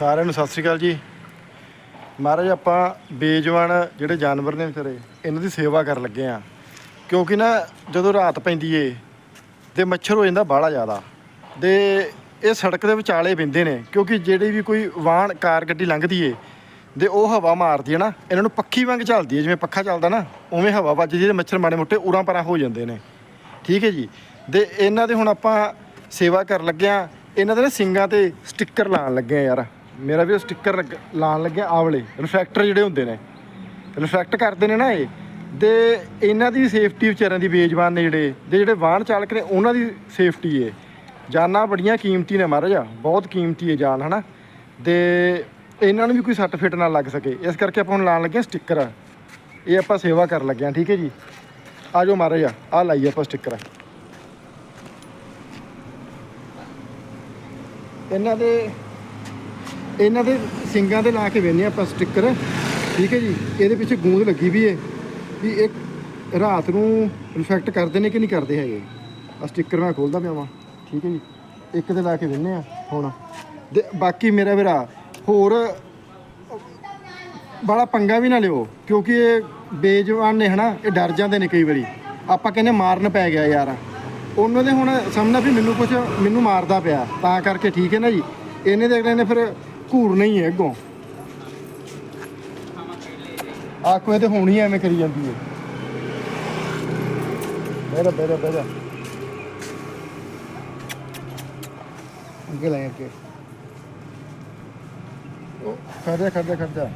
ਸਾਰਿਆਂ ਨੂੰ ਸਤਿ ਸ੍ਰੀ ਅਕਾਲ ਜੀ। ਮਹਾਰਾਜ, ਆਪਾਂ ਬੇਜਵਾਨ ਜਿਹੜੇ ਜਾਨਵਰ ਨੇ ਵਿਚਾਰੇ, ਇਹਨਾਂ ਦੀ ਸੇਵਾ ਕਰਨ ਲੱਗੇ ਆ ਕਿਉਂਕਿ ਨਾ, ਜਦੋਂ ਰਾਤ ਪੈਂਦੀ ਏ, ਤੇ ਮੱਛਰ ਹੋ ਜਾਂਦਾ ਬਾਹਲਾ ਜ਼ਿਆਦਾ। ਤੇ ਇਹ ਸੜਕ ਦੇ ਵਿਚਾਲੇ ਪੈਂਦੇ ਨੇ, ਕਿਉਂਕਿ ਜਿਹੜੀ ਵੀ ਕੋਈ ਵਾਹਨ, ਕਾਰ, ਗੱਡੀ ਲੰਘਦੀ ਏ, ਤੇ ਉਹ ਹਵਾ ਮਾਰਦੀ ਹੈ ਨਾ, ਇਹਨਾਂ ਨੂੰ ਪੱਖੀ ਵਾਂਗ ਚੱਲਦੀ ਹੈ ਜਿਵੇਂ ਪੱਖਾ ਚੱਲਦਾ ਨਾ, ਉਵੇਂ ਹਵਾ ਵੱਜਦੀ ਤੇ ਮੱਛਰ ਮਾੜੇ ਮੋਟੇ ਉਰਾਂ ਪਰਾਂ ਹੋ ਜਾਂਦੇ ਨੇ। ਠੀਕ ਹੈ ਜੀ? ਤੇ ਇਹਨਾਂ ਦੇ ਹੁਣ ਆਪਾਂ ਸੇਵਾ ਕਰਨ ਲੱਗਿਆ ਇਹਨਾਂ ਦੇ ਨਾ ਸਿੰਗਾਂ ਤੇ ਸਟicker ਲਾਉਣ ਲੱਗੇ ਆ ਯਾਰ। ਮੇਰਾ ਵੀ ਉਹ ਸਟicker ਲੱਗ- ਲਾਉਣ ਲੱਗਿਆ ਆਵਲੇ ਰਿਫਲੈਕਟਰ ਜਿਹੜੇ ਹੁੰਦੇ ਨੇ। ਰਿਫਲੈਕਟ ਕਰਦੇ ਨੇ ਨਾ ਇਹ। ਤੇ ਇਹਨਾਂ ਦੀ ਸੇਫਟੀ ਵਿਚਾਰਿਆਂ ਦੀ ਬੇਜਵਾਨ ਨੇ ਜਿਹੜੇ ਤੇ ਜਿਹੜੇ ਵਾਹਨ ਚਾਲਕ ਨੇ, ਉਹਨਾਂ ਦੀ ਸੇਫਟੀ ਏ। ਜਾਨਾਂ ਬੜੀਆਂ ਕੀਮਤੀ ਨੇ ਮਹਾਰਾਜਾ, ਬਹੁਤ ਕੀਮਤੀ ਏ ਜਾਨ, ਹਨਾ। ਤੇ ਇਹਨਾਂ ਨੂੰ ਵੀ ਕੋਈ ਸੱਟ ਫਿੱਟ ਨਾ ਲੱਗ ਸਕੇ। ਇਸ ਕਰਕੇ ਆਪਾਂ ਹੁਣ ਲਾਉਣ ਲੱਗੇ ਸਟicker ਇਹ ਆਪਾਂ ਸੇਵਾ ਕਰਨ ਲੱਗੇ ਆ ਠੀਕ ਹੈ ਜੀ। ਆ ਜਾਓ ਮਹਾਰਾਜ ਆ ਲਾਈਏ ਆਪਾਂ ਸਟicker ਇਹਨਾਂ ਦੇ ਇਹਨਾਂ ਦੇ ਸਿੰਗਾਂ ਤੇ ਲਾ ਕੇ ਵੇਨੇ ਆਪਾਂ ਸਟicker ਠੀਕ ਹੈ ਜੀ, ਇਹਦੇ ਪਿੱਛੇ ਗੂੰਦ ਲੱਗੀ ਵੀ ਹੈ ਵੀ ਇਹ ਰਾਤ ਨੂੰ ਰਿਫੈਕਟ ਕਰਦੇ ਨੇ ਕਿ ਨਹੀਂ ਕਰਦੇ ਹੈਗੇ? ਆ ਸਟicker ਮੈਂ ਖੋਲਦਾ ਪਿਆ ਵਾਂ, ਠੀਕ ਹੈ ਜੀ, ਇੱਕ ਤੇ ਲਾ ਕੇ ਵੇਨੇ ਆ ਹੁਣ। ਤੇ ਬਾਕੀ ਮੇਰਾ ਵੀਰਾ, ਹੋਰ ਬੜਾ ਪੰਗਾ ਵੀ ਨਾ ਲਿਓ, ਕਿਉਂਕਿ ਇਹ ਬੇਜਵਾਨ ਨੇ ਹਨਾ, ਇਹ ਡਰ ਜਾਂਦੇ ਨੇ ਕਈ ਵਾਰੀ। ਆਪਾਂ ਕਹਿੰਦੇ ਮਾਰਨ ਪੈ ਗਿਆ ਯਾਰ। ਉਹਨਾਂ ਦੇ ਹੁਣ ਸਮਝਣਾ ਵੀ ਮੈਨੂੰ ਕੁਝ ਮੈਨੂੰ ਮਾਰਦਾ ਪਿਆ, ਤਾਂ ਕਰਕੇ ਠੀਕ ਹੈ ਨਾ ਜੀ। ਇਹਨੇ ਦੇ ਅਗਲੇ ਨੇ ਫਿਰ ਘੂਰ ਨਹੀਂ ਹੈ ਅੱਗੋਂ। ਆਖੋ, ਇਹ ਤੇ ਹੋਣੀ ਐਵੇਂ ਕਰੀ ਜਾਂਦੀ ਹੈ ਬੇਰਾ ਬੇਰਾ ਬੇਰਾ ਅੱਗੇ ਲੈ, ਅੱਗੇ। ਉਹ ਖੜਿਆ ਖੜਿਆ ਖੜਿਆ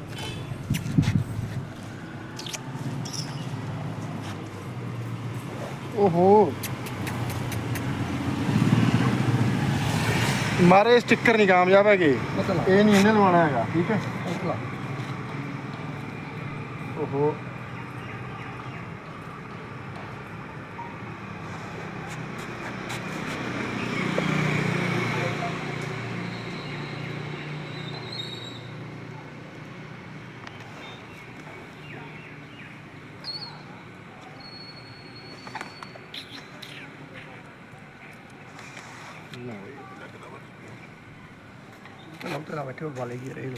ਓਹੋ। ਮਾਰੇ ਸਟicker ਨਹੀਂ ਕਾਮਯਾਬ ਹੈਗੇ। ਇਹ ਨਹੀਂ ਇਹਨੇ ਲਵਾਉਣਾ ਹੈਗਾ ਠੀਕ ਹੈ? ਓਹੋ। ਤੇਰਾ ਬੈਠੇ ਵਾਲੇ ਕੀ ਰਹੇ